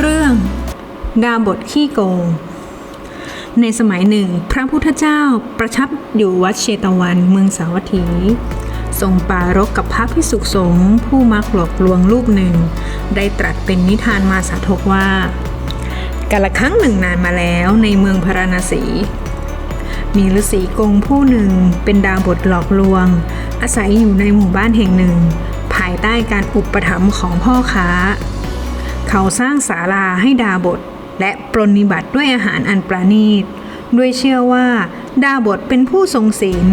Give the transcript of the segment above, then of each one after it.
เรื่อง ดาบทขี้โกง ในสมัยหนึ่ง พระพุทธเจ้าประทับอยู่วัดเชตวัน เมืองสาวัตถี ทรงปารกกับพระพิสุขสงฆ์ผู้มักหลอกลวงรูปหนึ่ง ได้ตรัสเป็นนิทานมาสาทกว่ากาละครั้งหนึ่งนานมาแล้วในเมืองพาราณสี มีฤาษีกงผู้หนึ่งเป็นดาวบทหลอกลวง อาศัยอยู่ในหมู่บ้านแห่งหนึ่ง ภายใต้การอุปถัมภ์ของพ่อค้า เขาสร้างศาลาให้ดาบท และปรนนิบัติด้วยอาหารอันประณีต ด้วยเชื่อว่า ดาบทเป็นผู้ทรงศีล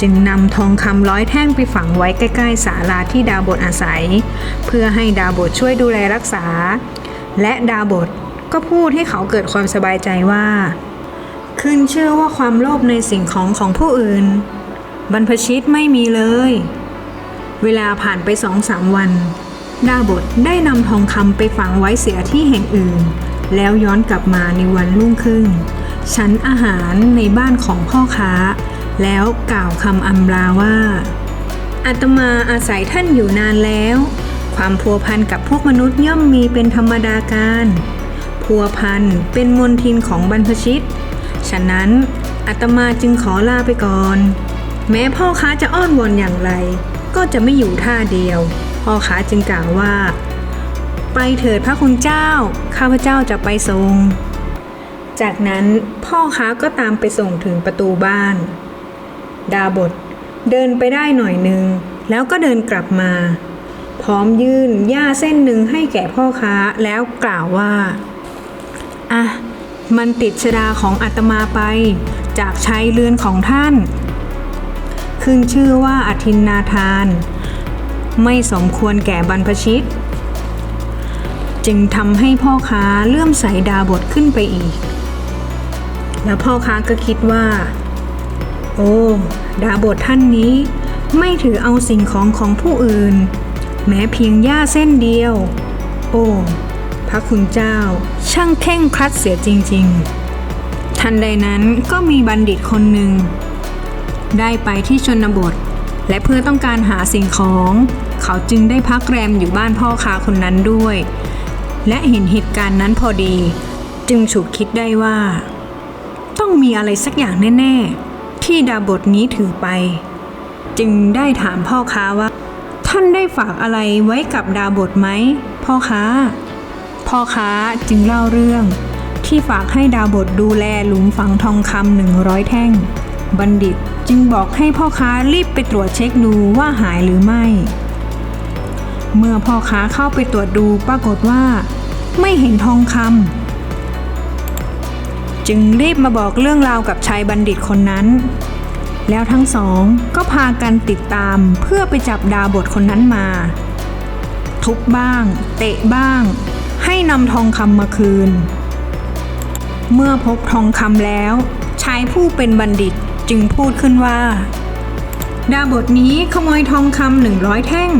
จึงนำทองคำร้อยแท่งไปฝังไว้ใกล้ๆศาลาที่ดาบทอาศัย เพื่อให้ดาบทช่วยดูแลรักษา และดาบทก็พูดให้เขาเกิดความสบายใจว่า ขึ้นเชื่อว่าความโลภในสิ่งของของผู้อื่น บรรพชิตไม่มีเลย เวลาผ่านไปสองสามวัน ดาบทได้นำทองคำไปฝังไว้เสียที่แห่งอื่น แล้วย้อนกลับมาในวันรุ่งขึ้น ฉันอาหารในบ้านของพ่อค้า แล้วกล่าวคำอำลาว่าอาตมาอาศัยท่านอยู่นานแล้ว ความพัวพันกับพวกมนุษย์ย่อมมีเป็นธรรมดาการ พัวพันเป็นมนทินของบรรพชิต ฉะนั้นอาตมาจึงขอลาไปก่อน แม้พ่อค้าจะอ้อนวอนอย่างไร ก็จะไม่อยู่ท่าเดียว พ่อค้าจึงกล่าวว่า ไปเถิดพระคุณเจ้า ข้าพเจ้าจะไปทรง จากนั้นพ่อค้าก็ตามไปส่งถึงประตูบ้าน ดาบทเดินไปได้หน่อยหนึ่งแล้วก็เดินกลับมา พร้อมยื่นหญ้าเส้นหนึ่งให้แก่พ่อค้าแล้วกล่าวว่าอะมันติดชดาของอาตมาไป จากชายเรือนของท่าน ขึ้นชื่อว่าอธินนาทาน ไม่สมควรแก่บรรพชิต จึงทำให้พ่อค้าเลื่อมใสดาบทขึ้นไปอีก แล้วพ่อค้าก็คิดว่า โอ้ ดาบทท่านนี้ไม่ถือเอาสิ่งของของผู้อื่น แม้เพียงหญ้าเส้นเดียว โอ้พระคุณเจ้า ช่างเข่งครัดเสียจริง ๆ ทันใดนั้นก็มีบัณฑิตคนหนึ่ง ได้ไปที่ชนบท และเพื่อต้องการหาสิ่งของ เขาจึงได้พักแรมอยู่บ้านพ่อค้าคนนั้นด้วย และเห็นเหตุการณ์นั้นพอดี จึงฉุกคิดได้ว่า ต้องมีอะไรสักอย่างแน่ ๆ ที่ดาบทนี้ถือไป จึงได้ถามพ่อค้าว่า ท่านได้ฝากอะไรไว้กับดาบทไหมพ่อค้า พ่อค้าจึงเล่าเรื่องที่ฝากให้ดาบทดูแลหลุมฝังทองคำหนึ่งร้อยแท่ง บัณฑิต จึงบอกให้พ่อค้ารีบไปตรวจเช็คดูว่าหายหรือไม่ เมื่อพ่อค้าเข้าไปตรวจดูปรากฏว่า ไม่เห็นทองคำจึงรีบมาบอกเรื่องราวกับชายบัณฑิตคนนั้น แล้วทั้งสองก็พากันติดตามเพื่อไปจับดาบทคนนั้นมา ทุบบ้าง เตะบ้าง ให้นำทองคำมาคืน เมื่อพบทองคำแล้วชายผู้เป็นบัณฑิต จึงพูดขึ้นว่า ดาบทนี้ขโมยทองคำหนึ่งร้อยแท่ง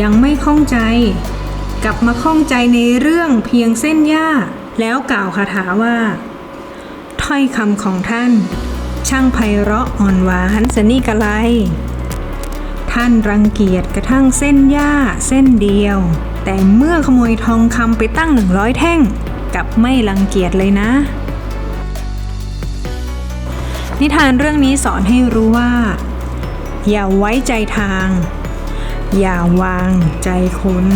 ยังไม่ข้องใจ กลับมาข้องใจในเรื่องเพียงเส้นหญ้า แล้วกล่าวคาถาว่า ถ้อยคำของท่าน ช่างไพเราะอ่อนหวานสนิกะไลท่านรังเกียจกระทั่งเส้นหญ้าเส้นเดียว แต่เมื่อขโมยทองคำไปตั้งหนึ่งร้อยแท่งกลับไม่รังเกียจเลยนะ นิทานเรื่องนี้สอนให้รู้ว่า อย่าไว้ใจทาง อย่าวางใจคน